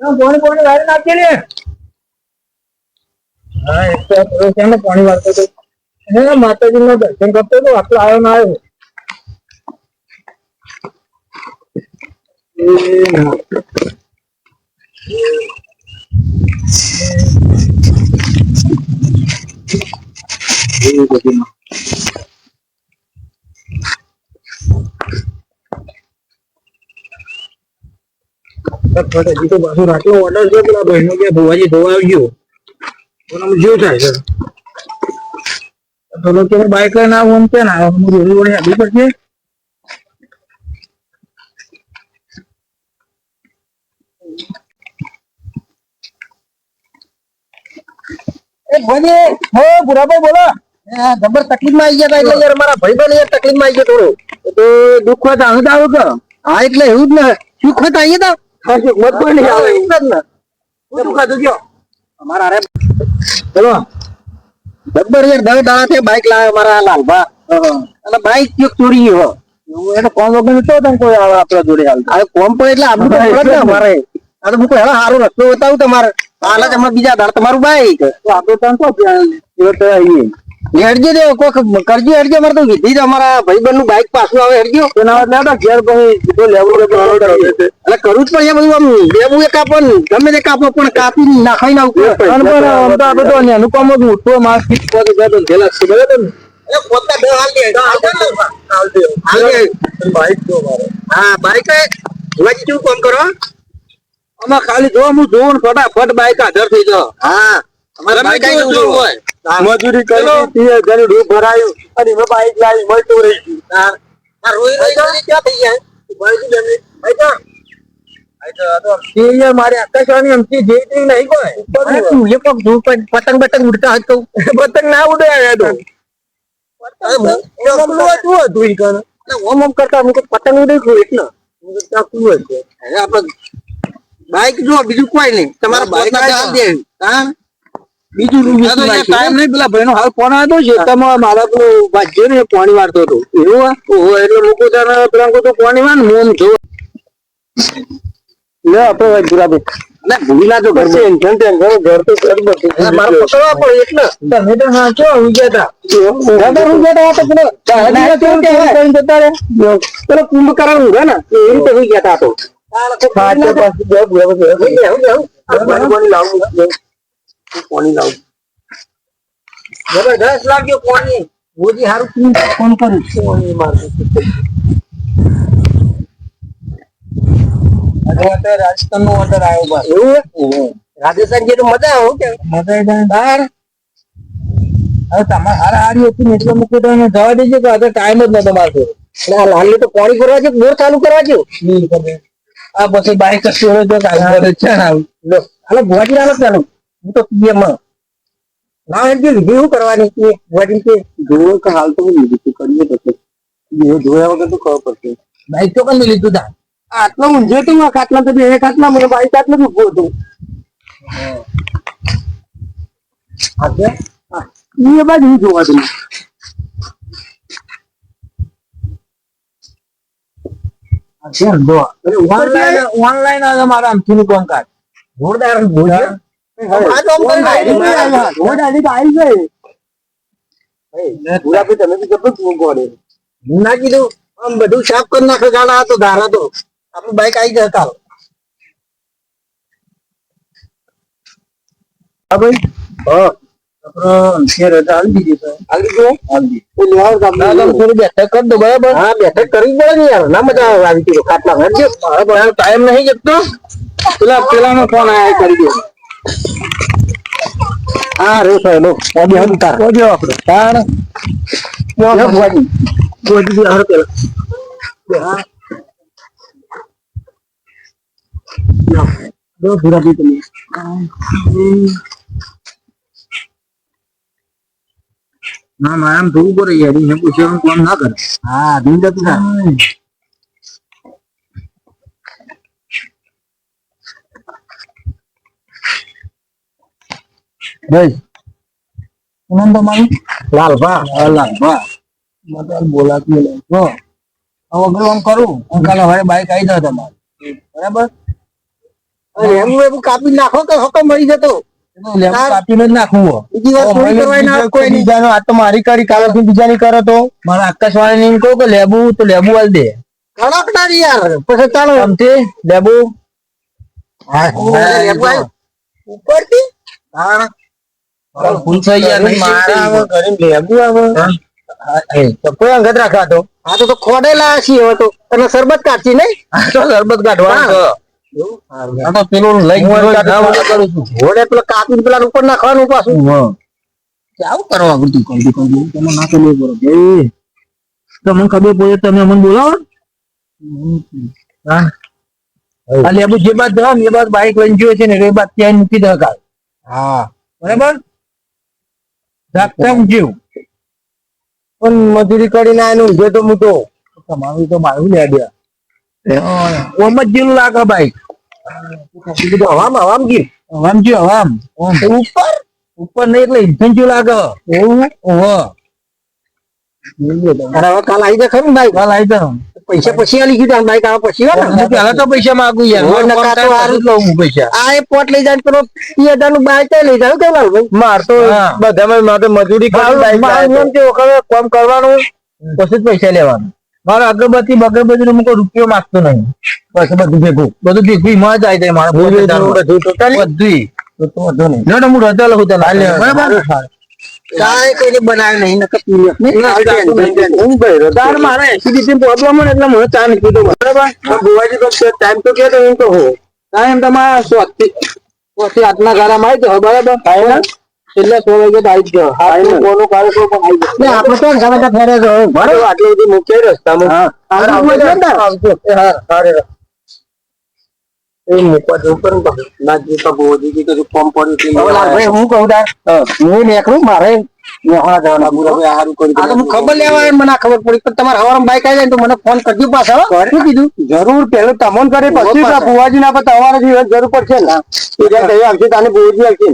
પાણી પાણી વાળી નાખી લે હા એક તો પેલો પાણી વાળતો હતો હે માતાજી નું દર્શન કરતો હતો આટલો આવ્યો ના આવ્યો એ ના. એ બધી ના. હજી તો પાછું રાતનો ઓર્ડર છે પેલા બહેનો કે ભુવાજી ધોવા આવજો. પણ આમ જેવું થાય છે? તો લોકો બાઈક લઈને આવું એમ કે ના, આવું રોડ વડે આવી પડશે? હો તકલીફમાં આવી ગયા તા એટલે યાર મારા ભાઈ બને તકલીફમાં આવી ગયો થોડું. તો દુઃખ હોય તો આવું કે. હા, એટલે એવું જ ને. સુખ હોય તો હતા તો? હા નહીં આવે જ ને. અમારા અરે ચલો દાડા બાઈક લાવે મારા લાલભા. અને બાઈક ચોરી ગયો એટલે કોમ વગર તને કોઈ આવે આપણા જોડે હાલ. આ કોમ પર એટલે આપણું તો મારે આ તો મૂકો હેલો સારો રસ્તો બતાવું તમારે. હાલ જ હમણાં બીજા દાડ તમારું બાઈક. તો આપણે તને તો તો હેડજો દે કોક કરજો હેડજો મારે તો વિધિ જ અમારા ભાઈબંધનું બાઈક પાછું આવે હેડજો એના વાત ના ઘેર સીધો લેવું એટલે કરવું જ પડે બધું આમ લેવું એ કાપો ને ગમે તે કાપો પણ કાપી નાખાઈ ના ઉપર આપણે તો એનું કામ જ મોટો ફીટ છે બરાબર ને? પોતા બે હાલ દે હાલ દે. હાલ દે. હાલ દે. બાઈક જો મારે. હા શું કામ કરો? આમાં ખાલી જો હું જોઉં ને ફટાફટ બાઈક હાજર થઈ જાઓ હા. મજૂરી કરી ત્રીસ હજાર રૂપ ભરાયું. અને એમાં બાઈક લાવી મળતું રહી ગયું. ગયા? મારે આકાશવાણી એમથી જે નહીં કોઈ જો પતંગ ઉડતા હતો પતંગ ના ઉડે ઓમ ઓમ કરતા પતંગ ઉડે છું એટલે. બાઈક જો બીજું કોઈ નહીં. તમારા બાઈક બીજું ટાઈમ નહીં પેલા ભાઈ નો હાલ ફોન આવ્યો છે તમે મારા પેલો ભાજ્યો ને પાણી વાળતો હતો. એવું ઓહો એટલે લોકો ત્યાં પેલા કહું તો પાણી વાર મોમ જો લે આપણે ભાઈ ગુરાબી ના ભૂલી ના જો ઘર ટેન્શન ટેન્શન ઘર તો ઘર બધું મારે પકડવા પડે એટલે તમે તો હા છો હું ગયા હતા દાદા હું ગયા હતા પેલો દાદા કેવું કહેવાય જતા રે પેલો કુંભકરણ ને એ રીતે હું ગયા હતા તો પાણી લાવું પાણી લાવું જબરદસ્ત લાગ્યો કોની? મોદી હારું ફોન કરું કોની મારું રાજસ્થાન નો ઓર્ડર આવ્યો બસ. એવું રાજસ્થાન જે તો મજા આવો કે મજા બહાર? હવે તમારે હાર હારી હતી ને એટલે મૂકી તમે જવા દેજો કે આજે ટાઈમ જ નતો મારતો. એટલે આ લાલી તો પાણી કરવા છે બોર ચાલુ કરવા છે? આ પછી બાઈક કશું હોય તો કાલે છે ને આવું. હાલો ભુવાજી હાલો ચાલો. હું તો પીએમ. ના એમ કે વિધિ શું કરવાની છે? ભુવાજી કે જોવો કે હાલ તો હું લીધું કરીએ પછી. જોયા વગર તો ખબર પડશે. બાઈક તો કઈ લીધું તા? આટલો ઊંઝે તો ખાટલા તો બે ખાટલા મને બાઈક આટલો જ ઊભો હતો આજે એ બાજુ હું જોવા દઉં ઓનલાઈન ઓનલાઈન મારા આમથી નું કામકાજ. જોરદાર ના કીધું. આમ બધું સાફ કરી નાખે ગાડા હતો ધારા તો. આપણું બાઈક આવી જાય કાલ હા ભાઈ. હા. તો. બેઠક કરી દો બરાબર? હા બેઠક કરવી પડે ને યાર. ના મજા આવે આવી ખાટલા. ટાઈમ નહીં જતો. પેલા પેલા નો ફોન આયા કરી દો હા રે સાહેબ લો ઓડી હમ તાર. ઓડી આપણો તાણ. યો ભુવાજી ભુવાજી હાર પેલા. હા. દો ભુરાજી તમે ના ના એમ જોવું પડે યાર એને પૂછ્યું કોણ ના કરે. હા દિન જતું ના ભાઈ નામ તમારું? લાલભા. હા લાલભા. મતલબ બોલાતું નહીં હો. હવે આમ કરું. હું કાલે હવે બાઈક આવી જાવ તમારે. બરાબર? વેબુ કાપી નાખો કે હકો મરી જતો? કાપીને જ નાખવું બીજી ના કોઈ બીજાનો આ તો મારી કરી કાલે બીજા બીજાની કરો તો. મારા આકાશવાણી ને કહું કે લેબુ તો લેબુ વાલ દે. કડકદાર યાર. પછી ચાલો. સમજે લેબુ. ઉપરથી ઘરે લેબુ આવે હા, એ, તો કોઈ અંગત રાખા તો આ તો તો ખોડેલા છીએ હવે તો. અને શરબત કાઢશી નહીં? તો શરબત કાઢવાનું છે. આ તો પેલું લઈ કાઢું કરું છું. ઘોડે પેલો કાપીને પેલા ઉપર નાખવાનું પાછું. આવું કરવા. તમે ના પડે. તમને ખબર પડે તમે અમને બોલાવો હા. લેબુ જે બાદ જાવ એ બાદ બાઈક લઈને જોયે છે ને એ બાદ ત્યાં મૂકી દે હા. બરાબર? રાખતા જીવ. પણ મજૂરી કરીને આનું ઉભે તો મૂકો તમારું તો મારું લે દે ઓમ જ જેવું લાગે ભાઈ. કીધું હવામ હવામ ગીર હવામ જીવ ઓમ. ઉપર? ઉપર નહીં એટલે ઇન્જન જીવ લાગે. એવું? ઓહો. હવે કાલ આવી જાય ખરું ને બાઈક કાલ આવી જાવ પૈસા પછી આલી કીધું બાઈક આવે પછી હવે પેલા તો પૈસા માંગુ યાર. લઉં હું પૈસા. આ એ પોટ લઈ જાય પેલો ઈ હજારનું બાઈક લઈ જાય કે લાલ ભાઈ? માર તો. બધામાં મારે મજૂરી એમ કામ કરવાનું પછી જ પૈસા લેવાનું. મારો અગરબત્તી બગરબત્તી નું કોઈ રૂપિયો માંગતો નહીં. બસ બધું ભેગું. બધું ભેગું માં જ આવી જાય મારા બધું. બધું બધુંય. તો તો વાંધો નહીં. હું રજા લઉં તને. લેવા. કાંઈ કોઈને બનાવ્યું નહીં નકર પીલ્યો. ના, હાલ ચાલતું ટેન્શન, નહીં. ટેન્શન. હું ભાઈ તાર મારે એસિડિટી પ્રોબ્લેમ હોય એટલે મને ચા નીકળી બરાબર? તો બુવાજી તો ટાઈમ તો કે એમ તો હો ટાઈમ તમારા સ્વાથી સ્વાથી આટલા ગારામાં આવી જાઓ બરાબર? છેલ્લા સો વાગે આવી જ હા કોનો કાર્યક્રમ પણ આવી ગયો. આપણે તો ગમે ત્યાં ફેરે બરાબર? આટલું બધું મૂકે રસ્તામાં. હા. હા. એ મૂકવા જવું પડે ના જે તો બુવાજી કે કોમ પડ્યું તે હું કહું તાર, હું નીકળું મારે નેહાળા જવાના ભાઈ હારું કરી આ તો હું ખબર લેવા મને ખબર પડી પણ તમારે હવારમાં બાઈક આવી જાય તો મને ફોન કરજો પાછા શું કીધું? જરૂર પેલું તમોન કરે પછી તો બુવાજી ના પર તમારે જરૂર પડશે ને. એ જ્યાં કઈ આવશે તાને બુવાજી આવશે.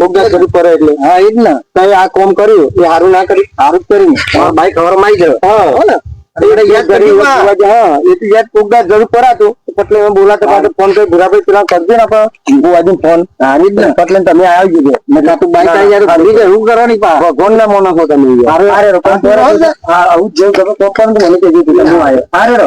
કોક જરૂર પડે એટલે. હા એ જ ને. આ કોમ કર્યું એ હારું ના કર્યું? હારું જ કર્યું ને. તમારે બાઈક હવારમાં આવી જાય હા. હો ને. એટલે યાદ કરી બુવાજી, હા એ તો યાદ કોક દાડો જરૂર પડાતું એટલે હું બોલાતો પાછો ફોન કરી ભૂરાભાઈ પેલા કરજો ને આપણે બુવાજી ફોન હા એ જ ને એટલે તમે આવી જજો ને કાં તો બાઈક આવી જાય તો ભૂલી જાય શું કરવાની પા ભગવાન ના મોનો છો તમે હારે હારે રહો. કોમ કરો છો? હા આવું જ જેવું તમે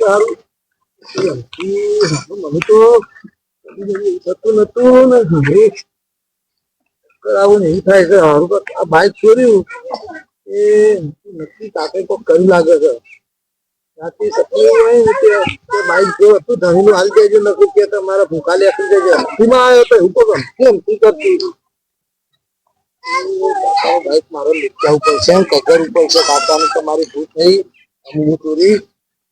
સારું. મને તો થતું નતું આવું નહીં. થાય છે. સારું આ બાઈક છોડ્યું. એ નક્કી કાકે કોઈ કર્યું લાગે છે. હતું ધણીનું હાલ દેજો નકરું કે તમારા ભૂખા લેખી દેજો હસ્તીમાં આવ્યો તો હું કહું કેમ? તું કરતી? ઉપર છે, કગર ઉપર તમારી ભૂત નહીં.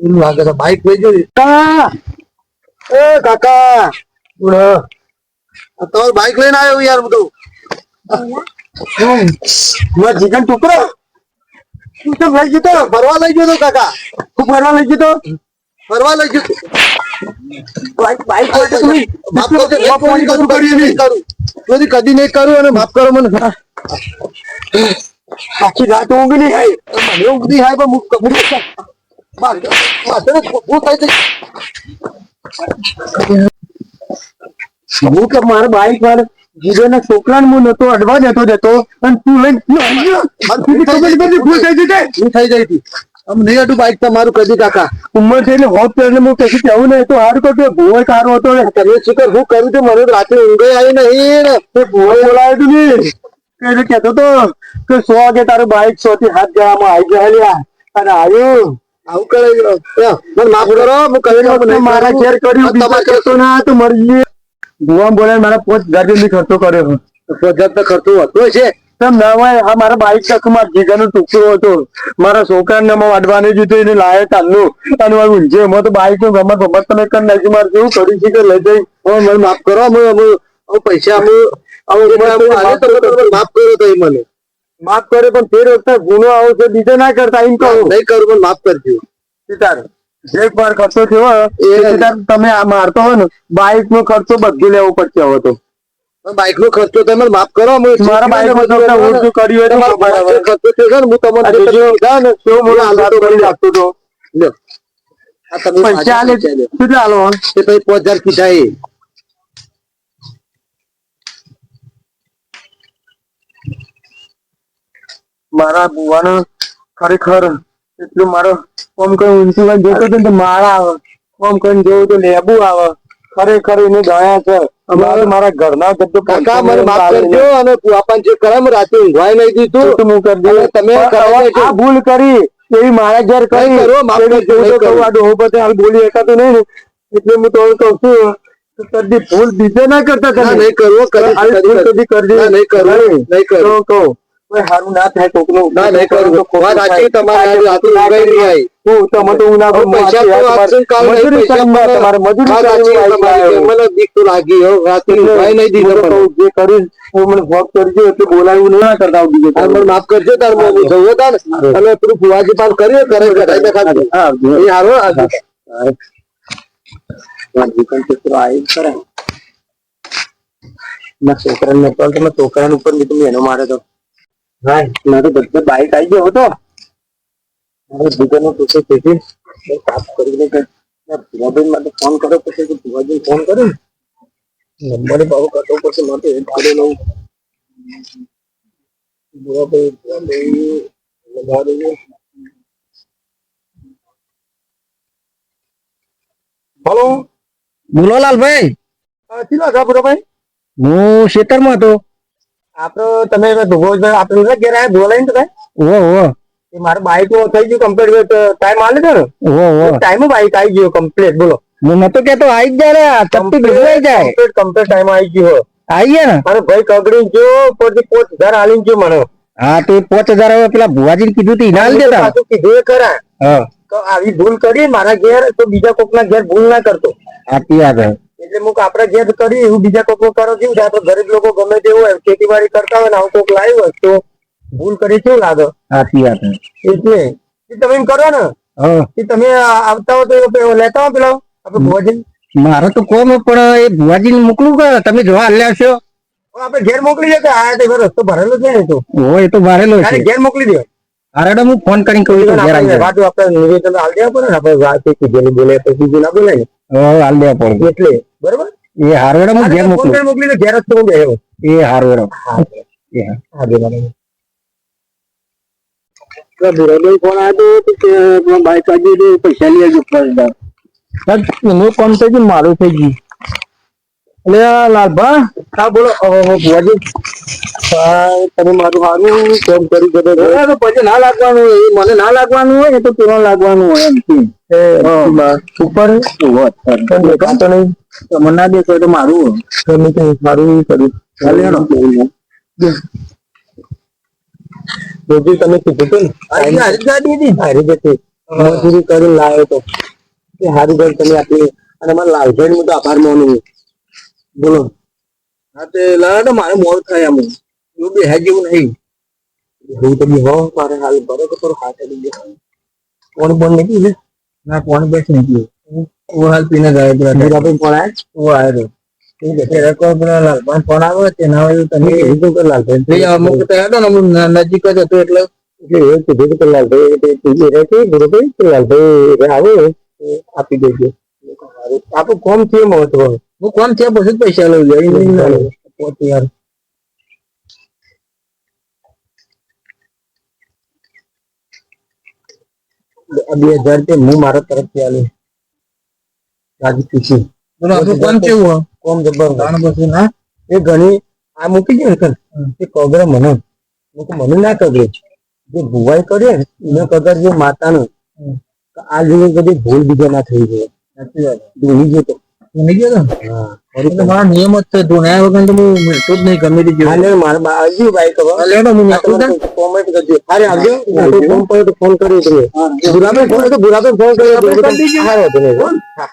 એવું લાગે છે બાઈક લઈ જઈ એ કાકા! તમારું બાઈક લઈને આવ્યો યાર બધું હું જીગન ટુકડો તું તો લઈ જતો ફરવા લઈ જતો તો કાકા. તું ફરવા લઈ જતો ફરવા લઈ જતો તો. બાઈક બાઈક તું માફ કરો તો ફોન કરું કરી નહીં કરું કદી કદી નહીં કરું અને માફ કરો મને. આખી રાત ઊંઘ નહીં. આવી મને ઊંઘ નહીં આવે પણ હું કે મારા બાઈક વાળા જીજોના છોકરાને હું નતો અડવા જતો જતો અને તું લઈને ભૂલ થઈ જશે હું થઈ જઈ હતી. આમ નહીં હતું બાઈક તમારું કદી કાકા. ઉંમર છે એટલે હોત એટલે હું કશું કહેવું નહીં તો હાર કરતો ભૂવો સારો હતો ને તમે શીખર હું કર્યું તો મને રાત્રે ઊંઘે આવી નહીં. ને તે ભૂવો બોલાવ્યો તું ને. એને કહેતો તો કે સો વાગે તારું બાઈક સો થી હાથ જવામાં આવી ગયા અને આવ્યું. આવું કરે મને માફ કરો હું કરી મારા ઘેર કર્યું તમારે કરતો ના તો મરી ગયો ભૂવા મારા પોત ગાડી ખર્ચો કર્યો પગાર તો ખર્ચો હતો છે? તેમ ના આ મારા બાઈક ચકમાં જીગાનો ટુકડો હતો. મારા છોકરાને મેં વાડવાની દીધું એને લાયો તાલનું અને મારું ઊંઝે એમાં તો બાઈકનું ગમત ગમત તમે કરી નાખી મારે કેવું કર્યું છે કે લઈ જઈ. મને માફ કરો હું પૈસા હું માફ કર્યો તો મને. માફ કરે પણ તે વખતે ગુનો આવો છે બીજે ના કરતા એમ કહું. નહીં કરું પણ માફ કરજો. સીતાર જે વાર ખર્ચો થયો એ સીતાર તમે આ મારતો હોય ને બાઇક નો ખર્ચો બધું લેવો પડશે હવે તો. બાઈક નો ખર્ચો તમે માફ કરો મારા બાઇક નો ખર્ચો શું કર્યું હોય હવે. ખર્ચો થયો છે ને હું તમને કીધા ને કેવો મોટો એ કરી આપતો તો. લ્યો. આ તમે પૈસા લે કેટલા આલો? એ પાંચ હજાર કીધા એ. મારા બુવાનો ખરેખર એટલું મારો કોમ કઈ ઊંચું જોતો તો મારા આવે. કોમ કઈ જોયું તો લેબુ આવે. ખરેખર એને દયા છે. અમારે મારા ઘરના બધું કાકા મને માફ કરજો અને આપણને જે કરમ રાતે ઊંઘવાય નહીં દીધું તો. હું કરી દઉં. તમે આ ભૂલ કરી. એવી મારા ઘેર કરી. કરો, માફ એવી કરજો, તો કરો. કહું, આ ડોહો પતે હાલ બોલી શકાતું નહીં એટલે હું તો કહું છું કદી ભૂલ બીજે ના કરતા તમે. નહીં કરવો કદી કદી કરજો. નહીં કરવું, નહીં. કરવું. તો કહું હારું ના થાય કોકનું. ના નહીં કરવું વાત સાચી તમારે આજે રાતે નહીં આવી હું તમે તો હું ના પૈસા તો હાથ કાલ નહીં, મજૂરી પૈસા તમારે મજૂરી વાત સાચી કરીને તમારી આવી કે મને બીક તો લાગી હો રાતે ઊંઘવાય નહીં દીધો હું મને. જે હું મને ભોગ કરજો એટલે બોલાવ્યું નહીં ના કરતા આવું બીજું આ મને માફ કરજો તાર હું જવો તાર. અને પેલું ફુવાજી પાન કર્યો કરે કરાઈ દેખાડજો. હા એ હારો આ ના છોકરાને તો છોકરાને ઉપર લીધું એનો મારે તો મારે બધે બાઈક આવી ગયો હતો. મારે દુકાનો પૂછે તેથી સાફ કરીને કે ના માટે ફોન કરો પછી કે ફોન કર્યો? નંબર બાબુ કરતો પડશે માટે એ ભાડે લઉં. ભુવાભાઈ હલો? બોલો લાલભાઈ. કેટલા કા ભુવાભાઈ? હું ખેતરમાં હતો. આપડે તમે ભુવાભાઈ આપણે ઘેર આવ્યા બોલાવીને તમે ઓ ઓ એ મારે બાઈક થઈ ગયું કમ્પ્લીટ ટાઈમ આલે છે ને? ઓ ઓ ટાઈમ બાઈક આવી ગયો કમ્પ્લીટ બોલો. હું નતો કેતો આવી જ જાય ચપટી ભેગવાઈ જાય. કમ્પ્લીટ કમ્પ્લીટ ટાઈમ આવી ગયો. આવી ગયા ને? મારો ભાઈ કગડી ગયો પોતે પોચ હજાર આલી ગયો મને હા તો પોચ હજાર હવે પેલા ભુવાજી કીધું તું ઇનાલ દેતા. કીધું એ ખરા. હા. તો આવી ભૂલ કરી મારા ઘેર તો બીજા કોકના ઘેર ભૂલ ના કરતો. આપી હે એટલે હું આપણા જે કરી એવું બીજા કોક કરો કેવું છે? તો ગરીબ લોકો ગમે તે હોય ખેતીવાડી કરતા હોય ને આવું કોઈક લાવ્યું હોય તો ભૂલ કરી કેવું લાગે? સાચી વાત એટલે એ તમે એમ કરો ને એ તમે આવતા હો તો લેતા હો પેલા આપણે ભોજન મારે તો કોમ પણ એ ભુવાજી મોકલું કે તમે જોવા હલ્યા છો? આપણે ઘેર મોકલી દે કે આ તો રસ્તો ભરેલો છે ને તો? ઓ એ તો ભરેલો છે. ઘેર મોકલી દે. અરે હું ફોન કરીને કહું તો ઘેર આવી જાય વાત આપણે નિવેદન હાલ દેવા પડે ને આપણે વાત કીધેલી બોલે પછી ના બોલે ને. હાલ દેવા પડે એટલે બરોબર? એ હારવેડો હું ઘેર મોકલું. કરી મોકલી ઘેર જ તો હું બેહ્યો. એ હારવેડો હા એ હા. ભુરાભાઈ ફોન આવ્યો કે બાઈક પૈસા લઈ આવજો પાંચ એનું કામ થઈ ગયું મારું થઈ ગયું. એટલે આ લાલભા. હા બોલો. ભુવાજી. તમે મારું સારું કામ કરી શકો છો. એ તો પછી ના લાગવાનું હોય એ મને ના લાગવાનું હોય ને તો પેલો લાગવાનું હોય એમાં ઉપર દેખાતો નહીં મને ના દેખાય તો મારું હોય. તમે કંઈ કર્યું. ચાલે હેડો. તમે કીધું હતું હારી જતી મજૂરી લાવ્યો તો. હારી ગાડી તમે આપી અને મારા લાલભાઈ હું તો આભાર માનું બોલો. હા તે લાડો મારે મોર થાય આમ એવું બે હે જેવું નહીં. એવું તો બી હો મારે હાલ બરોબર હાથ કોણ બોલ નહીં પીવે ના કોણ બેસ નહીં પીવું वो हाल पीने गए थे मेरा भी फोन आया वो आए थे ठीक है तेरे को પેલા લાલભાઈ ફોન આવ્યો છે ના આવ્યો તને એ કીધું કે લાલભાઈ ભાઈ અમુક તો હેડો ને અમુક ન- નજીક જ હતું એટલે એટલે એવું કીધું કે લાલભાઈ તે પીજે રહે છે બરોબર કે લાલભાઈ આવે એ આપી દેજો આપણું કોમ છે મહત્વ હું કોણ છે પછી જ પૈસા લઉં છું અહીં નહીં લઉં. પોતે યાર બે હજાર તે હું મારા તરફથી આલું. રાજી ખુશી આપણું કોણ કેવું હો? કોમ જબર તાણ પછી ના એ ઘણી આ મૂકી દે ને એ કગરે મને. મને ના કગરે જે ભુવાઈ કરે ને એને કગર જે માતાનું. આ જેવી બધી ભૂલ બીજા ના થઈ જાય ધોની ગયો તો તું. નહીં ગયો તો મારા નિયમ જ છે ધોનાયા વગર તો હું મળતું જ નહીં ગમે તે. હાલે મારા હજી બાઈક હવે લેડો હું. કોમેન્ટ કરજો અરે આવજો ફોન ફોન કર્યો તમે ગુલાબે ફોન તો ગુલાબે ફોન કર્યો આપણે કરી દીધું. નહીં. હા